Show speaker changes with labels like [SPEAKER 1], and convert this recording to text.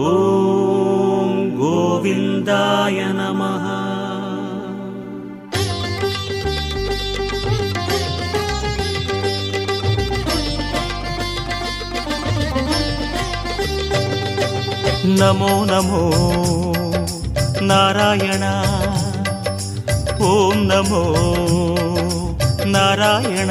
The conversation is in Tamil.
[SPEAKER 1] ॐ गोविन्दाय नमः नमो नमो नारायण ॐ नमो नारायण